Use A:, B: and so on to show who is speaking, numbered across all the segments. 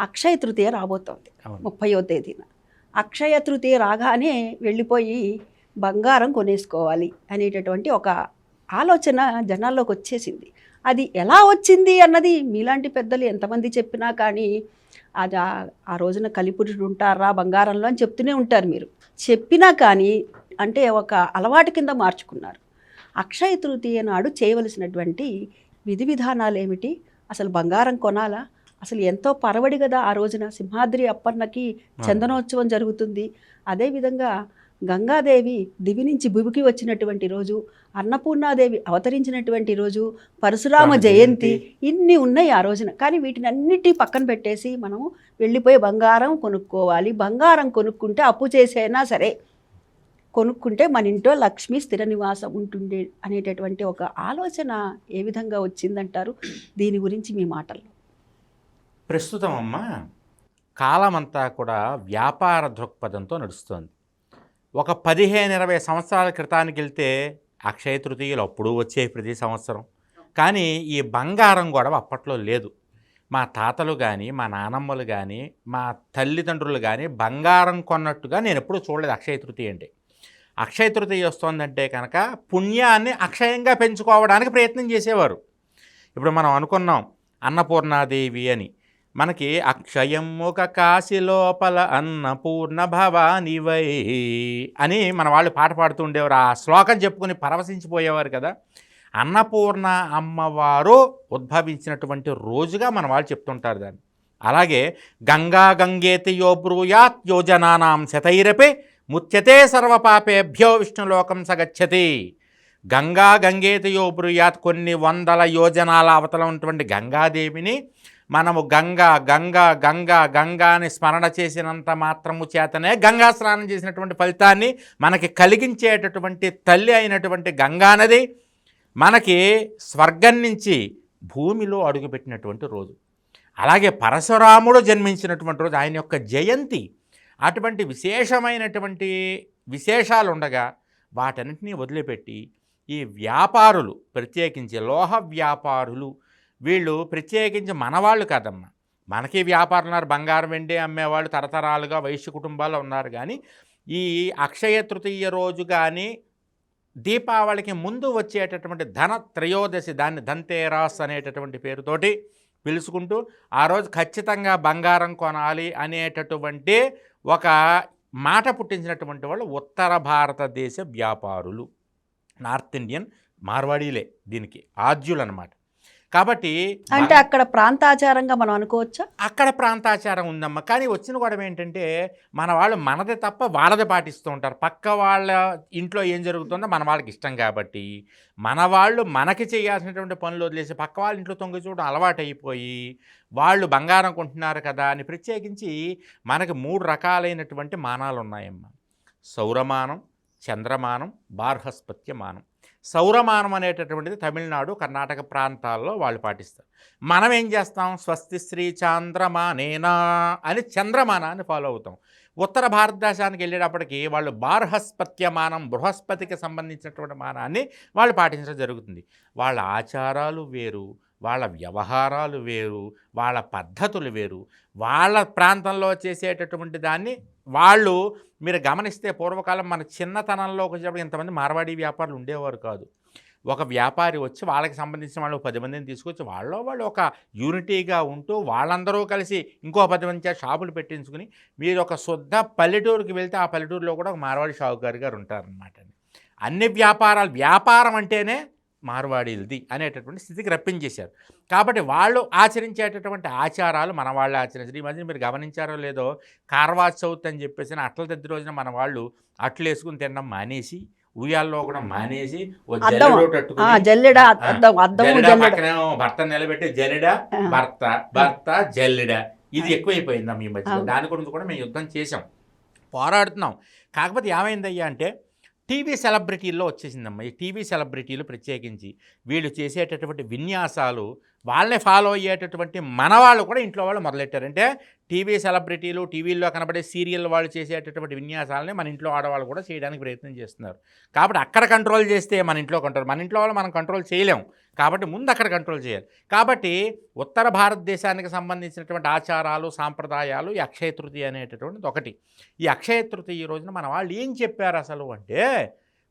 A: అక్షయ తృతీయ రాబోతోంది. ముప్పయో తేదీన. అక్షయ తృతీయ రాగానే వెళ్ళిపోయి బంగారం కొనేసుకోవాలి అనేటటువంటి ఒక ఆలోచన జనాల్లోకి వచ్చేసింది. అది ఎలా వచ్చింది అన్నది మీలాంటి పెద్దలు ఎంతమంది చెప్పినా కానీ అది ఆ- రోజున కలిపురుషుడు ఉంటారా బంగారంలో అని చెప్తూనే ఉంటారు మీరు. చెప్పినా కానీ అంటే ఒక అలవాటు కింద మార్చుకున్నారు. అక్షయ తృతీయ నాడు చేయవలసినటువంటి విధి విధానాలు ఏమిటి? అసలు బంగారం కొనాలా? అసలు ఎంతో పరవడి కదా ఆ రోజున సింహాద్రి అప్పన్నకి చందనోత్సవం జరుగుతుంది. అదేవిధంగా గంగాదేవి దివి నుంచి భువికి వచ్చినటువంటి రోజు అన్నపూర్ణాదేవి అవతరించినటువంటి రోజు పరశురామ
B: రామ
A: జయంతి
B: జయంతి.
A: ఇన్ని ఉన్నాయి ఆ రోజున. కానీ వీటిని అన్నిటి పక్కన పెట్టేసి మనం వెళ్ళిపోయి బంగారం కొనుక్కోవాలి. బంగారం కొనుక్కుంటే అప్పు చేసైనా సరే కొనుక్కుంటే మన ఇంట్లో లక్ష్మి స్థిర నివాసం ఉంటుండే అనేటటువంటి ఒక ఆలోచన ఏ విధంగా వచ్చిందంటారు? దీని గురించి మీ మాటల్లో.
B: ప్రస్తుతం అమ్మ కాలమంతా కూడా వ్యాపార దృక్పథంతో నడుస్తుంది. ఒక పదిహేను ఇరవై సంవత్సరాల క్రితానికి వెళ్తే అక్షయ తృతీయలు అప్పుడు వచ్చే ప్రతి సంవత్సరం. కానీ ఈ బంగారం గొడవ అప్పట్లో లేదు. మా తాతలు కానీ మా నానమ్మలు కానీ మా తల్లిదండ్రులు కానీ బంగారం కొన్నట్టుగా నేను ఎప్పుడూ చూడలేదు అక్షయ తృతీయ అంటే. అక్షయ తృతీయ వస్తుందంటే కనుక పుణ్యాన్ని అక్షయంగా పెంచుకోవడానికి ప్రయత్నం చేసేవారు. ఇప్పుడు మనం అనుకున్నాం అన్నపూర్ణాదేవి అని. మనకి అక్షయం ఒక కాశీ లోపల అన్నపూర్ణ భవానివై అని మన వాళ్ళు పాట పాడుతూ ఉండేవారు. ఆ శ్లోకం చెప్పుకుని పరవశించిపోయేవారు కదా. అన్నపూర్ణ అమ్మవారు ఉద్భవించినటువంటి రోజుగా మన వాళ్ళు చెప్తుంటారు దాన్ని. అలాగే గంగా గంగేతి యో బ్రూయాత్ యోజనానాం శతైరపి ముత్యతే సర్వపాపేభ్యో విష్ణులోకం సగచ్చతి. గంగా గంగేతయో బ్రూయాత్ కొన్ని వందల యోజనాల అవతల ఉన్నటువంటి గంగాదేవిని మనము గంగా గంగా గంగా గంగా అని స్మరణ చేసినంత మాత్రము చేతనే గంగా స్నానం చేసినటువంటి ఫలితాన్ని మనకి కలిగించేటటువంటి తల్లి అయినటువంటి గంగానది మనకి స్వర్గం నుంచి భూమిలో అడుగుపెట్టినటువంటి రోజు. అలాగే పరశురాముడు జన్మించినటువంటి రోజు ఆయన యొక్క జయంతి. అటువంటి విశేషమైనటువంటి విశేషాలు ఉండగా వాటన్నింటినీ వదిలిపెట్టి ఈ వ్యాపారులు ప్రత్యేకించి లోహ వ్యాపారులు వీళ్ళు ప్రత్యేకించి మనవాళ్ళు కాదమ్మా. మనకి వ్యాపారం ఉన్నారు బంగారం వెండి అమ్మేవాళ్ళు తరతరాలుగా వైశ్య కుటుంబాలు ఉన్నారు కానీ ఈ అక్షయ తృతీయ రోజు కానీ దీపావళికి ముందు వచ్చేటటువంటి ధన త్రయోదశి దాన్ని ధన్తేరాస్ అనేటటువంటి పేరుతోటి పిలుచుకుంటూ ఆ రోజు ఖచ్చితంగా బంగారం కొనాలి అనేటటువంటి ఒక మాట పుట్టించినటువంటి వాళ్ళు ఉత్తర భారతదేశ వ్యాపారులు. నార్త్ ఇండియన్ మార్వాడీలే దీనికి ఆద్యులు అనమాట కాబట్టి
A: అంటే అక్కడ ప్రాంతాచారంగా మనం అనుకోవచ్చా?
B: అక్కడ ప్రాంతాచారం ఉందమ్మా. కానీ వచ్చిన గొడవ ఏంటంటే మన వాళ్ళు మనదే తప్ప వాళ్ళదే పాటిస్తూ ఉంటారు. పక్క వాళ్ళ ఇంట్లో ఏం జరుగుతుందో మన వాళ్ళకి ఇష్టం కాబట్టి మన వాళ్ళు మనకి చేయాల్సినటువంటి పనులు వదిలేసి పక్క వాళ్ళ ఇంట్లో తొంగి చూడడం అలవాటు అయిపోయి వాళ్ళు బంగారం కొంటున్నారు కదా అని ప్రత్యేకించి మనకి మూడు రకాలైనటువంటి మానాలు ఉన్నాయమ్మా సౌరమానం చంద్రమానం బార్హస్పత్యమానం. సౌరమానం అనేటటువంటిది తమిళనాడు కర్ణాటక ప్రాంతాల్లో వాళ్ళు పాటిస్తారు. మనం ఏం చేస్తాం? స్వస్తి శ్రీ చాంద్రమానేనా అని చంద్రమానాన్ని ఫాలో అవుతాం. ఉత్తర భారతదేశానికి వెళ్ళేటప్పటికి వాళ్ళు బార్హస్పత్యమానం బృహస్పతికి సంబంధించినటువంటి మానాన్ని వాళ్ళు పాటించడం జరుగుతుంది. వాళ్ళ ఆచారాలు వేరు వాళ్ళ వ్యవహారాలు వేరు వాళ్ళ పద్ధతులు వేరు. వాళ్ళ ప్రాంతంలో చేసేటటువంటి దాన్ని వాళ్ళు మీరు గమనిస్తే పూర్వకాలం మన చిన్నతనంలో వచ్చేటప్పుడు ఇంతమంది మార్వాడి వ్యాపారులు ఉండేవారు కాదు. ఒక వ్యాపారి వచ్చి వాళ్ళకి సంబంధించిన వాళ్ళు పది మందిని తీసుకొచ్చి వాళ్ళు వాళ్ళు ఒక యూనిటీగా ఉంటూ వాళ్ళందరూ కలిసి ఇంకో పది మంది షాపులు పెట్టించుకుని మీరు ఒక శుద్ధ పల్లెటూరుకి వెళ్తే ఆ పల్లెటూరులో కూడా ఒక మార్వాడి షావుకారు గారు ఉంటారనమాట అన్ని వ్యాపారాలు వ్యాపారం అంటేనే మార్వాడీలది అనేటటువంటి స్థితికి రప్పించేశారు. కాబట్టి వాళ్ళు ఆచరించేటటువంటి ఆచారాలు మన వాళ్ళు ఆచరించారు. ఈ మధ్య మీరు గమనించారో లేదో కార్వా చౌత్ అని చెప్పేసి అట్ల తెద్ది రోజున మన వాళ్ళు అట్లు వేసుకుని తినడం మానేసి ఉయ్యాల్లో కూడా మానేసి పక్కనేమో భర్త నిలబెట్టి జల్లెడ. భర్త భర్త జల్లెడ. ఇది ఎక్కువైపోయిందమ్మ ఈ మధ్య. దాని గురించి కూడా మేము యుద్ధం చేసాం పోరాడుతున్నాం. కాకపోతే ఏమైందయ్యా అంటే టీవీ సెలబ్రిటీల్లో వచ్చేసిందమ్మా. ఈ టీవీ సెలబ్రిటీలు ప్రత్యేకించి వీళ్ళు చేసేటటువంటి విన్యాసాలు వాళ్ళని ఫాలో అయ్యేటటువంటి మన వాళ్ళు కూడా ఇంట్లో వాళ్ళు మొదలెట్టారు. అంటే టీవీ సెలబ్రిటీలు టీవీల్లో కనబడే సీరియల్ వాళ్ళు చేసేటటువంటి విన్యాసాలని మన ఇంట్లో ఆడవాళ్ళు కూడా చేయడానికి ప్రయత్నం చేస్తున్నారు. కాబట్టి అక్కడ కంట్రోల్ చేస్తే మన ఇంట్లో కంట్రోల్ మన ఇంట్లో వాళ్ళు మనం కంట్రోల్ చేయలేము కాబట్టి ముందు అక్కడ కంట్రోల్ చేయాలి. కాబట్టి ఉత్తర భారతదేశానికి సంబంధించినటువంటి ఆచారాలు సాంప్రదాయాలు ఈ అక్షయ తృతీయ అనేటటువంటిది ఒకటి. ఈ అక్షయ తృతీయ ఈ రోజున మన వాళ్ళు ఏం చెప్పారు అసలు అంటే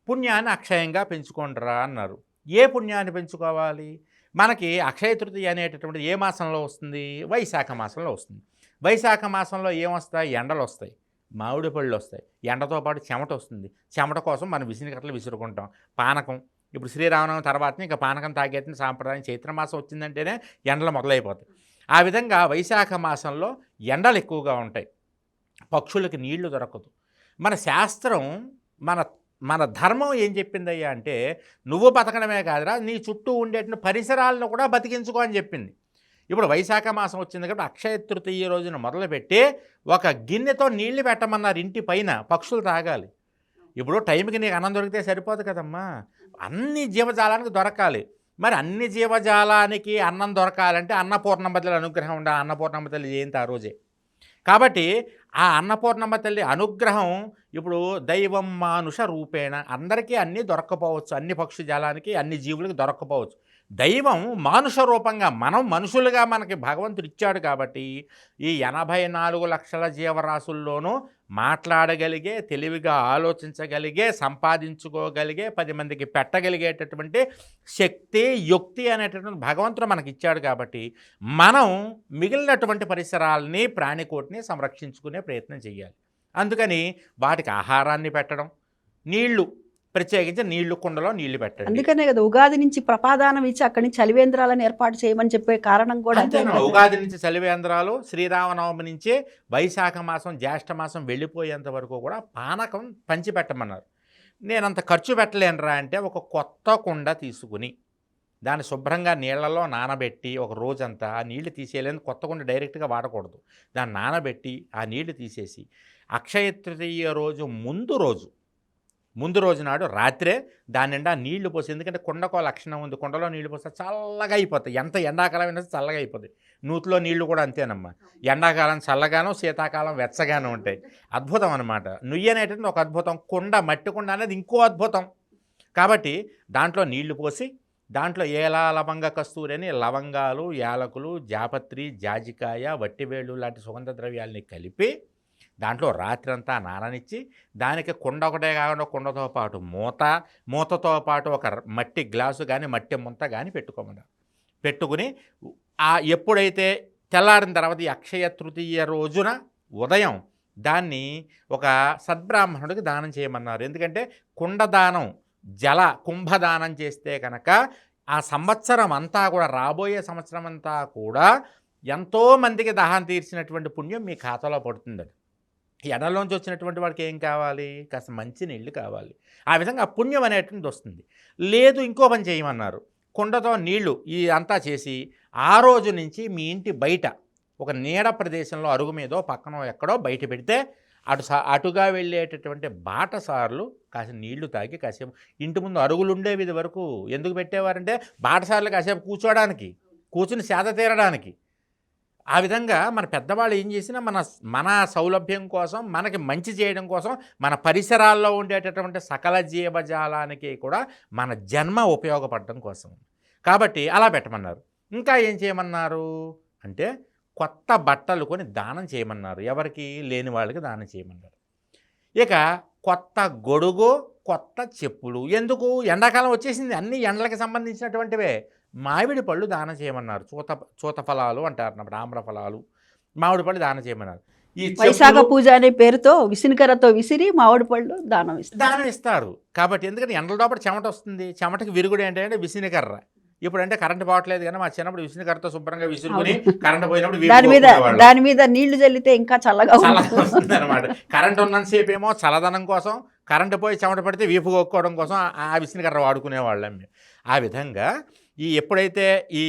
B: పుణ్యాన్ని అక్షయంగా పెంచుకోండిరా అన్నారు. ఏ పుణ్యాన్ని పెంచుకోవాలి? మనకి అక్షయ తృతీయ అనేటటువంటి ఏ మాసంలో వస్తుంది? వైశాఖ మాసంలో వస్తుంది. వైశాఖ మాసంలో ఏమొస్తాయి ఎండలు వస్తాయి. మామిడి పళ్ళు వస్తాయి. ఎండతో పాటు చెమట వస్తుంది. చెమట కోసం మనం విసిరికట్టలు విసురుకుంటాం. పానకం. ఇప్పుడు శ్రీరామనవమి తర్వాత ఇంకా పానకం తాగేసిన సాంప్రదాయం చైత్ర మాసం వచ్చిందంటేనే ఎండలు మొదలైపోతాయి. ఆ విధంగా వైశాఖ మాసంలో ఎండలు ఎక్కువగా ఉంటాయి. పక్షులకి నీళ్ళు దొరకదు. మన శాస్త్రం మన మన ధర్మం ఏం చెప్పిందయ్యా అంటే నువ్వు బతకడమే కాదురా నీ చుట్టూ ఉండేటువంటి పరిసరాలను కూడా బతికించుకో అని చెప్పింది. ఇప్పుడు వైశాఖ మాసం వచ్చింది కాబట్టి అక్షయ తృతీయ రోజున మొదలుపెట్టి ఒక గిన్నెతో నీళ్ళు పెట్టమన్నారు ఇంటి పైన పక్షులు తాగాలి. ఇప్పుడు టైంకి నీకు అన్నం దొరికితే సరిపోదు కదమ్మా. అన్ని జీవజాలానికి దొరకాలి. మరి అన్ని జీవజాలానికి అన్నం దొరకాలంటే అన్నపూర్ణమ్మ తల్లి అనుగ్రహం ఉండాలి. అన్నపూర్ణమ్మ తల్లి జయంతి ఆ రోజే. కాబట్టి ఆ అన్నపూర్ణమ్మ తల్లి అనుగ్రహం ఇప్పుడు దైవం మానుష రూపేణ. అందరికీ అన్నీ దొరక్కపోవచ్చు. అన్ని పక్షి జాలానికి అన్ని జీవులకు దొరక్కపోవచ్చు. దైవం మానుష రూపంగా మనం మనుషులుగా మనకి భగవంతుడు ఇచ్చాడు కాబట్టి ఈ ఎనభై నాలుగు లక్షల జీవరాశుల్లోనూ మాట్లాడగలిగే తెలివిగా ఆలోచించగలిగే సంపాదించుకోగలిగే పది మందికి పెట్టగలిగేటటువంటి శక్తి యుక్తి అనేటటువంటి భగవంతుడు మనకి ఇచ్చాడు కాబట్టి మనం మిగిలినటువంటి పరిసరాలని ప్రాణికోటిని సంరక్షించుకునే ప్రయత్నం చేయాలి. అందుకని వాటికి ఆహారాన్ని పెట్టడం నీళ్ళు ప్రత్యేకించి నీళ్ళు కుండలో నీళ్ళు పెట్టండి.
A: అందుకనే కదా ఉగాది నుంచి ప్రపాదానం ఇచ్చి అక్కడి నుంచి చలివేంద్రాలను ఏర్పాటు చేయమని చెప్పే కారణం కూడా.
B: ఉగాది నుంచి చలివేంద్రాలు శ్రీరామనవమి నుంచే వైశాఖ మాసం జ్యేష్ఠ మాసం వెళ్ళిపోయేంత వరకు కూడా పానకం పంచిపెట్టమన్నారు. నేను అంత ఖర్చు పెట్టలేనురా అంటే ఒక కొత్త కుండ తీసుకుని దాన్ని శుభ్రంగా నీళ్ళలో నానబెట్టి ఒక రోజంతా ఆ నీళ్ళు తీసేయలేదు. కొత్త కుండ డైరెక్ట్గా వాడకూడదు. దాన్ని నానబెట్టి ఆ నీళ్ళు తీసేసి అక్షయ తృతీయ రోజు ముందు రోజు. ముందు రోజు నాడు రాత్రే దాని నిండా నీళ్ళు పోసి ఎందుకంటే కుండకో లక్షణం ఉంది కుండలో నీళ్ళు పోస్తే చల్లగా అయిపోతాయి. ఎంత ఎండాకాలం అయినా చల్లగా అయిపోతాయి. నూతిలో నీళ్ళు కూడా అంతేనమ్మా. ఎండాకాలం చల్లగాను శీతాకాలం వెచ్చగాను ఉంటాయి. అద్భుతం అనమాట నుయ్యి అనేటువంటి ఒక అద్భుతం కుండ మట్టి కుండ అనేది ఇంకో అద్భుతం. కాబట్టి దాంట్లో నీళ్ళు పోసి దాంట్లో ఏలా లవంగ కస్తూరి అని లవంగాలు యాలకులు జాపత్రి జాజికాయ వట్టివేళ్ళు లాంటి సుగంధ ద్రవ్యాలని కలిపి దాంట్లో రాత్రంతా నాననిచ్చి దానికి కుండ ఒకటే కాకుండా కుండతో పాటు మూత మూతతో పాటు ఒక మట్టి గ్లాసు కానీ మట్టి ముంత కానీ పెట్టుకోమన్నారు పెట్టుకుని ఆ ఎప్పుడైతే తెల్లారిన తర్వాత ఈ అక్షయ తృతీయ రోజున ఉదయం దాన్ని ఒక సద్బ్రాహ్మణుడికి దానం చేయమన్నారు. ఎందుకంటే కుండదానం జల కుంభదానం చేస్తే కనుక ఆ సంవత్సరం అంతా కూడా రాబోయే సంవత్సరం అంతా కూడా ఎంతోమందికి దాహం తీర్చినటువంటి పుణ్యం మీ ఖాతాలో పడుతుంది ఎడలోంచి వచ్చినటువంటి వాడికి ఏం కావాలి? కాస్త మంచి నీళ్ళు కావాలి. ఆ విధంగా పుణ్యం అనేటువంటిది వస్తుంది. లేదు ఇంకో పని చేయమన్నారు. కుండతో నీళ్ళు ఈ అంతా చేసి ఆ రోజు నుంచి మీ ఇంటి బయట ఒక నీడ ప్రదేశంలో అరుగు మీదో పక్కన ఎక్కడో బయట పెడితే అటు సా అటుగా వెళ్ళేటటువంటి బాటసార్లు కాస్త నీళ్ళు తాగి కాసేపు ఇంటి ముందు అరుగులు ఉండేవి ఇది వరకు ఎందుకు పెట్టేవారంటే బాటసార్లు కాసేపు కూర్చోవడానికి కూర్చుని సేద తీరడానికి. ఆ విధంగా మన పెద్దవాళ్ళు ఏం చేసినా మన మన సౌలభ్యం కోసం మనకి మంచి చేయడం కోసం మన పరిసరాల్లో ఉండేటటువంటి సకల జీవజాలానికి కూడా మన జన్మ ఉపయోగపడడం కోసం. కాబట్టి అలా పెట్టమన్నారు. ఇంకా ఏం చేయమన్నారు? అంటే కొత్త బట్టలు కొని దానం చేయమన్నారు. ఎవరికి? లేని వాళ్ళకి దానం చేయమన్నారు. ఇక కొత్త గొడుగు కొత్త చెప్పులు. ఎందుకు? ఎండాకాలం వచ్చేసింది. అన్ని ఎండలకి సంబంధించినటువంటివే. మామిడి పళ్ళు దానం చేయమన్నారు. చూత చూత ఫలాలు అంటారు అన్నమాట ఆమ్ర ఫలాలు. మామిడి పళ్ళు దానం చేయమన్నారు. ఈ
A: వైశాఖ పూజ అనే పేరుతో విసినికరతో విసిరి మామిడి పళ్ళు దానం ఇస్తారు.
B: దానం ఇస్తారు. కాబట్టి ఎందుకంటే ఎండల లోపల చెమట వస్తుంది. చెమటకి విరుగుడు ఏంటంటే విసినికర్ర. ఇప్పుడు అంటే కరెంట్ పోవట్లేదు కానీ మా చిన్నప్పుడు విసినికర్రతో శుభ్రంగా విసురుకుని కరెంట్ పోయినప్పుడు
A: దాని మీద. దాని మీద నీళ్ళు చల్లితే ఇంకా చల్లగా
B: వస్తుంది అనమాట కరెంట్ ఉన్నంతసేపు ఏమో చల్లదనం కోసం కరెంటు పోయి చెమట పడితే వీపు కొట్టుకోవడం కోసం ఆ- ఆ విసినికర్ర వాడుకునేవాళ్ళం మేము. ఆ విధంగా ఈ ఎప్పుడైతే ఈ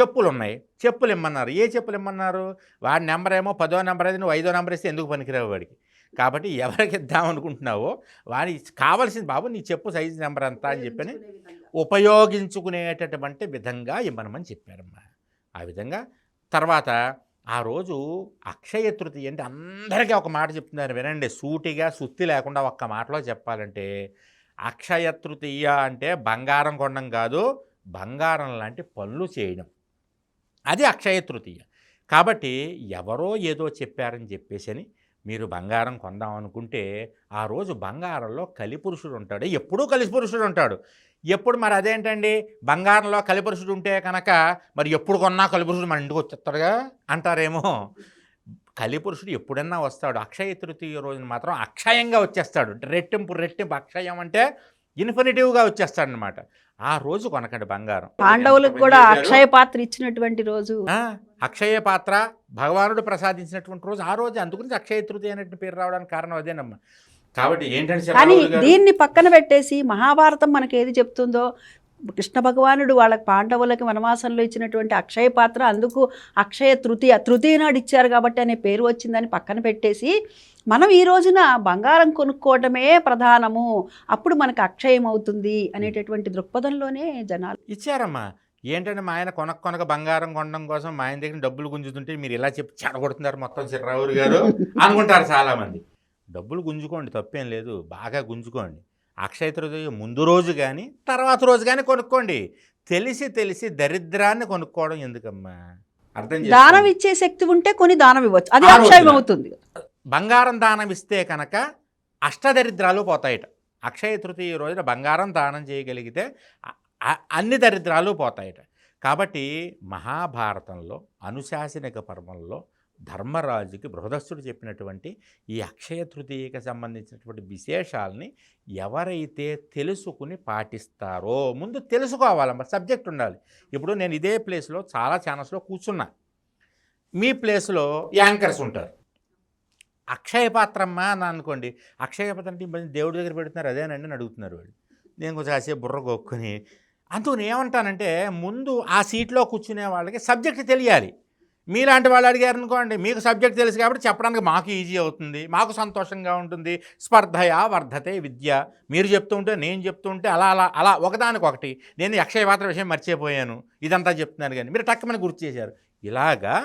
B: చెప్పులు ఉన్నాయి చెప్పులు ఇమ్మన్నారు ఏ చెప్పులు ఇమ్మన్నారు వాడి నెంబర్ ఏమో పదో నెంబర్ అయితే నువ్వు ఐదో నెంబర్ ఇస్తే ఎందుకు పనికిరావు వాడికి? కాబట్టి ఎవరికి ఇద్దాం అనుకుంటున్నావో వాడి కావాల్సింది బాబు నీ చెప్పు సైజు నెంబర్ ఎంత అని చెప్పని ఉపయోగించుకునేటటువంటి విధంగా ఇవ్వనమని చెప్పారమ్మా. ఆ విధంగా తర్వాత ఆ రోజు అక్షయ తృతీయ అంటే అందరికీ ఒక మాట చెప్తున్నారు వినండి. సూటిగా సుత్తి లేకుండా ఒక్క మాటలో చెప్పాలంటే అక్షయ తృతీయ అంటే బంగారం కొనడం కాదు బంగారం లాంటి పనులు చేయడం. అది అక్షయ తృతీయ. కాబట్టి ఎవరో ఏదో చెప్పారని చెప్పేసి అని మీరు బంగారం కొందాం అనుకుంటే ఆ రోజు బంగారంలో కలిపురుషుడు ఉంటాడు ఎప్పుడూ కలిపురుషుడు ఉంటాడు ఎప్పుడు మరి అదేంటండి? బంగారంలో కలిపురుషుడు ఉంటే కనుక మరి ఎప్పుడు కొన్నా కలిపురుషుడు మన ఇంటికి వచ్చేస్తాడుగా అంటారేమో. కలిపురుషుడు ఎప్పుడన్నా వస్తాడు. అక్షయ తృతీయ రోజున మాత్రం అక్షయంగా వచ్చేస్తాడు. రెట్టింపు రెట్టింపు. అక్షయం అంటే ఇన్ఫినిటివ్గా వచ్చేస్తాడనమాట ఆ రోజు కొనకండి బంగారం.
A: పాండవులకు కూడా అక్షయ పాత్ర ఇచ్చినటువంటి రోజు.
B: ఆ, అక్షయ పాత్ర భగవానుడు ప్రసాదించినటువంటి రోజు. ఆ రోజు అందుగురించి అక్షయ తృతీయ అనేటువంటి పేరు రావడానికి కారణం అదేనమ్మా. కాబట్టి ఏంటంటే
A: కానీ దీన్ని పక్కన పెట్టేసి మహాభారతం మనకి ఏది చెప్తుందో కృష్ణ భగవానుడు వాళ్ళ పాండవులకి వనవాసంలో ఇచ్చినటువంటి అక్షయ పాత్ర అందుకు అక్షయ తృతీయ తృతీయ నాడు ఇచ్చారు కాబట్టి అనే పేరు వచ్చిందని పక్కన పెట్టేసి మనం ఈ రోజున బంగారం కొనుక్కోవటమే ప్రధానము అప్పుడు మనకు అక్షయం అవుతుంది అనేటటువంటి దృక్పథంలోనే జనాలు.
B: ఇచ్చారమ్మా. ఏంటంటే మా ఆయన కొనక కొనక బంగారం కొనడం కోసం మా ఆయన దగ్గర డబ్బులు గుంజుతుంటే మీరు ఇలా చెప్పి చెడగొడుతున్నారు మొత్తం చిర్రావురు గారు అనుకుంటారు చాలామంది. డబ్బులు గుంజుకోండి తప్పేం లేదు బాగా గుంజుకోండి. అక్షయ తృతీయ ముందు రోజు కానీ తర్వాత రోజు కానీ కొనుక్కోండి. తెలిసి తెలిసి దరిద్రాన్ని కొనుక్కోవడం ఎందుకమ్మా? అర్థం
A: దానం. ఇచ్చే శక్తి ఉంటే కొని దానం ఇవ్వచ్చు. అది అక్షయం. అవుతుంది.
B: బంగారం దానం ఇస్తే కనుక అష్టదరిద్రాలు పోతాయట. అక్షయ తృతీయ రోజున బంగారం దానం చేయగలిగితే అన్ని దరిద్రాలు పోతాయట. కాబట్టి మహాభారతంలో అనుశాసనిక పర్వంలో ధర్మరాజుకి బృహదస్సుడు చెప్పినటువంటి ఈ అక్షయ తృతీయకి సంబంధించినటువంటి విశేషాలని ఎవరైతే తెలుసుకుని పాటిస్తారో ముందు తెలుసుకోవాలమ్మ సబ్జెక్ట్ ఉండాలి. ఇప్పుడు నేను ఇదే ప్లేస్లో చాలా ఛానల్స్లో కూర్చున్నా. మీ ప్లేస్లో యాంకర్స్ ఉంటారు. అక్షయ పాత్రమ్మా అని అనుకోండి. అక్షయ పాత్ర అంటే దేవుడి దగ్గర పెడుతున్నారు అదేనండి అని అడుగుతున్నారు వాళ్ళు. నేను కొంచెం కాసేపు బుర్ర కొక్కుని. అందుకు నేను ఏమంటానంటే ముందు ఆ సీట్లో కూర్చునే వాళ్ళకి సబ్జెక్ట్ తెలియాలి. మీలాంటి వాళ్ళు అడిగారు అనుకోండి మీకు సబ్జెక్ట్ తెలుసు కాబట్టి చెప్పడానికి మాకు ఈజీ అవుతుంది మాకు సంతోషంగా ఉంటుంది. స్పర్ధయా వర్ధతే విద్య. మీరు చెప్తూ ఉంటే నేను చెప్తూ ఉంటే అలా అలా అలా ఒకదానికొకటి. నేను అక్షయ పాత్ర విషయం మర్చిపోయాను. ఇదంతా చెప్తున్నాను కానీ మీరు టక్కమని గుర్తు చేశారు. ఇలాగా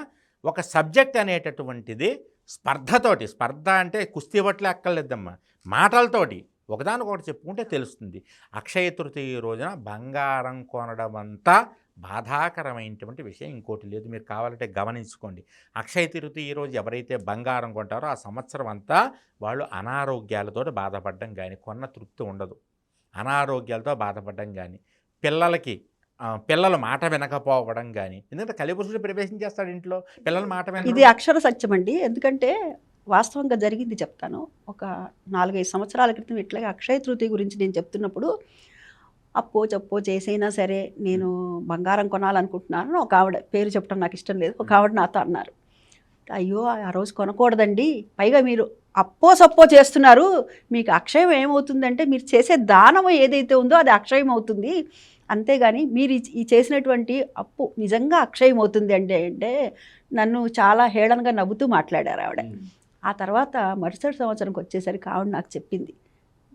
B: ఒక సబ్జెక్ట్ అనేటటువంటిది స్పర్ధతోటి స్పర్ధ అంటే కుస్తీ బట్టలు ఎక్కర్లేదమ్మా మాటలతోటి ఒకదానికొకటి చెప్పుకుంటే తెలుస్తుంది. అక్షయ తృతీయ రోజున బంగారం కొనడం అంతా బాధాకరమైనటువంటి విషయం ఇంకోటి లేదు. మీరు కావాలంటే గమనించుకోండి. అక్షయ తిరుతి ఈరోజు ఎవరైతే బంగారం కొంటారో ఆ సంవత్సరం అంతా వాళ్ళు అనారోగ్యాలతో బాధపడడం కానీ కొన్న తృప్తి ఉండదు. అనారోగ్యాలతో బాధపడడం కానీ పిల్లలకి పిల్లల మాట వినకపోవడం కానీ ఎందుకంటే కలిపురుషుడు ప్రవేశించేస్తాడు ఇంట్లో. పిల్లల మాట
A: ఇది అక్షర సత్యం అండి ఎందుకంటే వాస్తవంగా జరిగింది చెప్తాను. ఒక నాలుగైదు సంవత్సరాల క్రితం ఇట్లాగే అక్షయ తృతీయ గురించి నేను చెప్తున్నప్పుడు అప్పో చెప్పో చేసైనా సరే నేను బంగారం కొనాలనుకుంటున్నాను ఒక ఆవిడ పేరు చెప్పడం నాకు ఇష్టం లేదు. ఒక ఆవిడ నాతో అన్నారు. అయ్యో ఆ రోజు కొనకూడదండి. పైగా మీరు అప్పో సప్పో చేస్తున్నారు. మీకు అక్షయం ఏమవుతుందంటే మీరు చేసే దానం ఏదైతే ఉందో అది అక్షయం అవుతుంది. అంతేగాని మీరు ఈ- చేసినటువంటి అప్పు నిజంగా అక్షయం అవుతుంది అంటే అంటే నన్ను చాలా హేళనగా నవ్వుతూ మాట్లాడారు ఆవిడ. ఆ తర్వాత మరుసటి సంవత్సరంకి వచ్చేసరికి ఆవిడ నాకు చెప్పింది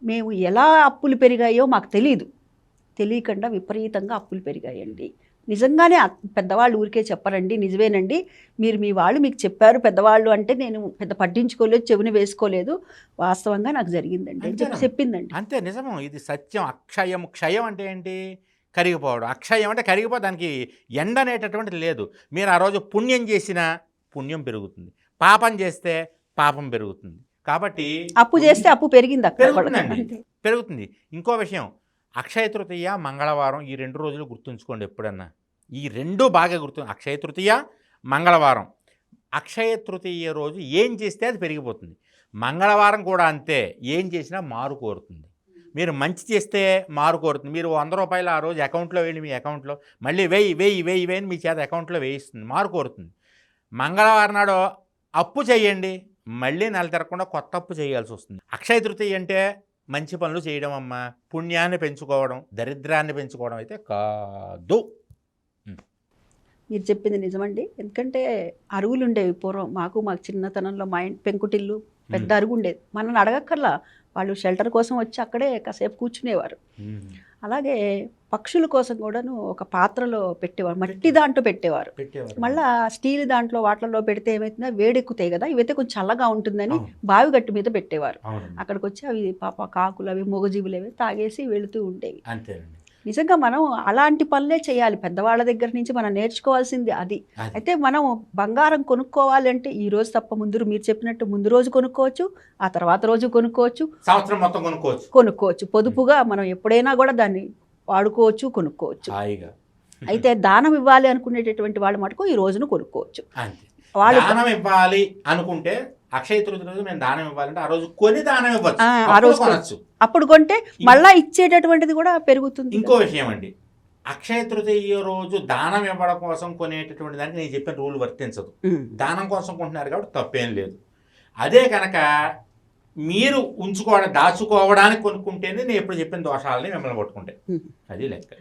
A: మేము ఎలా అప్పులు పెరిగాయో మాకు తెలియదు తెలియకుండా విపరీతంగా అప్పులు పెరిగాయండి. నిజంగానే పెద్దవాళ్ళు ఊరికే చెప్పరండి నిజమేనండి. మీరు మీ వాళ్ళు మీకు చెప్పారు పెద్దవాళ్ళు అంటే నేను పెద్ద పట్టించుకోలేదు చెవిని వేసుకోలేదు. వాస్తవంగా నాకు జరిగిందండి. అని చెప్పి? చెప్పిందండి.
B: అంతే నిజము. ఇది సత్యం. అక్షయం క్షయం అంటే ఏంటి? కరిగిపోవడం. అక్షయం అంటే కరిగిపో దానికి ఎండ అనేటటువంటిది లేదు. మీరు ఆ రోజు పుణ్యం చేసినా పుణ్యం పెరుగుతుంది. పాపం చేస్తే పాపం పెరుగుతుంది. కాబట్టి
A: అప్పు చేస్తే అప్పు పెరిగింది.
B: పెరుగుతుంది. ఇంకో విషయం. అక్షయ తృతీయ మంగళవారం ఈ రెండు రోజులు గుర్తుంచుకోండి ఎప్పుడన్నా. ఈ రెండు బాగా గుర్తు అక్షయ తృతీయ మంగళవారం. అక్షయ తృతీయ రోజు ఏం చేస్తే అది పెరిగిపోతుంది. మంగళవారం కూడా అంతే ఏం చేసినా మారు కోరుతుంది. మీరు మంచి చేస్తే మారు కోరుతుంది. మీరు వంద రూపాయలు ఆ రోజు అకౌంట్లో వెళ్ళి మీ అకౌంట్లో మళ్ళీ వెయ్యి వెయ్యి వెయ్యి వేయని మీ చేత అకౌంట్లో వేయిస్తుంది మారు కోరుతుంది. మంగళవారం నాడు అప్పు చేయండి మళ్ళీ నెల తిరగకుండా కొత్త అప్పు చేయాల్సి వస్తుంది. అక్షయ తృతీయ అంటే మంచి పనులు చేయడం అమ్మ. పుణ్యాన్ని పెంచుకోవడం దరిద్రాన్ని పెంచుకోవడం అయితే కాదు.
A: మీరు చెప్పింది నిజమండి. ఎందుకంటే అరుగులు ఉండేవి పూర్వం. మాకు మాకు చిన్నతనంలో మా పెంకుటిల్లు పెద్ద అరుగు ఉండేది మనల్ని అడగక్కర్లా. వాళ్ళు షెల్టర్ కోసం వచ్చి అక్కడే కాసేపు కూర్చునేవారు. అలాగే పక్షుల కోసం కూడాను ఒక పాత్రలో పెట్టేవారు మట్టి దాంట్లో పెట్టేవారు. మళ్ళా స్టీల్ దాంట్లో వాటిల్లో పెడితే ఏమవుతుందో వేడెక్కుతాయి కదా ఇవైతే కొంచెం చల్లగా ఉంటుందని. బావి గట్టు మీద పెట్టేవారు. అక్కడికి వచ్చి అవి పాప కాకులు అవి మొగజీవులు అవి తాగేసి వెళుతూ ఉండేవి. నిజంగా మనం అలాంటి పనులే చేయాలి. పెద్దవాళ్ళ దగ్గర నుంచి మనం నేర్చుకోవాల్సింది అది.
B: అది.
A: అయితే మనం బంగారం కొనుక్కోవాలి అంటే ఈ రోజు తప్ప ముందు మీరు చెప్పినట్టు ముందు రోజు కొనుక్కోవచ్చు ఆ తర్వాత రోజు కొనుక్కోవచ్చు
B: సంవత్సరం మొత్తం కొనుక్కోవచ్చు.
A: కొనుక్కోవచ్చు. పొదుపుగా మనం ఎప్పుడైనా కూడా దాన్ని వాడుకోవచ్చు కొనుక్కోవచ్చు.
B: హాయిగా.
A: అయితే దానం ఇవ్వాలి అనుకునేటటువంటి వాళ్ళు మటుకు ఈ రోజును కొనుక్కోవచ్చు. వాళ్ళు
B: దానం ఇవ్వాలి అనుకుంటే అక్షయ తృతీయ రోజు నేను దానం ఇవ్వాలంటే ఆ రోజు కొని దానం ఇవ్వచ్చు.
A: ఆ, రోజు
B: కొనొచ్చు.
A: అప్పుడు కొంటే మళ్ళా ఇచ్చేటటువంటిది కూడా పెరుగుతుంది
B: ఇంకో విషయం అండి. అక్షయ తృతీయ రోజు దానం ఇవ్వడం కోసం కొనేటటువంటి దానికి నేను చెప్పిన రూల్ వర్తించదు. దానం కోసం కొంటున్నారు కాబట్టి తప్పేం లేదు. అదే కనుక మీరు ఉంచుకోవడం దాచుకోవడానికి కొనుక్కుంటేనే నేను ఎప్పుడు చెప్పిన దోషాలని మిమ్మల్ని పట్టుకుంటే
A: ఉమ్.
B: అది లెక్క